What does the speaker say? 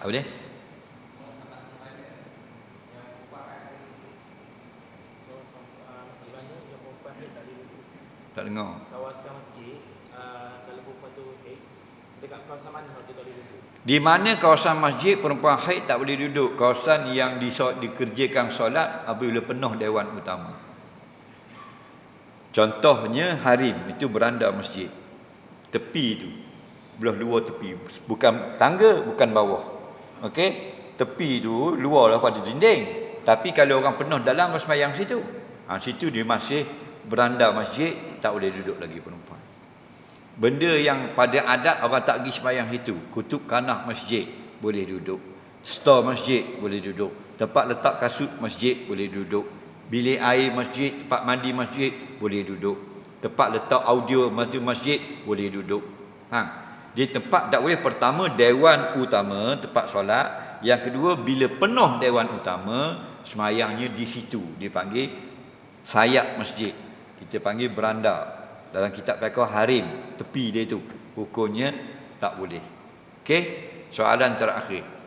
Apa dia? Di tak boleh duduk Tak dengar. Kawasan masjid uh, Kalau perempuan tu haid Dekat kawasan mana dia tak boleh duduk Di mana kawasan masjid perempuan haid tak boleh duduk? Kawasan yang diso- dikerjakan solat apabila penuh dewan utama. Contohnya harim itu beranda masjid. Tepi itu. Belah luar tepi. Bukan tangga, bukan bawah. Okey? Tepi itu luar lah pada dinding. Tapi kalau orang penuh dalam sembahyang situ. Ha, situ dia masih beranda masjid tak boleh duduk lagi perempuan. Benda yang pada adat orang tak pergi sembahyang situ. Kutub kanah masjid boleh duduk. Stor masjid boleh duduk. Tempat letak kasut masjid boleh duduk. Bilik air masjid, tempat mandi masjid boleh duduk. Tempat letak audio masjid masjid boleh duduk. Ha. Di tempat dakwah pertama dewan utama tempat solat, yang kedua bila penuh dewan utama semayangnya di situ dipanggil sayap masjid. Kita panggil beranda. Dalam kitab fiqh harim, tepi dia tu. Hukumnya tak boleh. Okey? Soalan terakhir.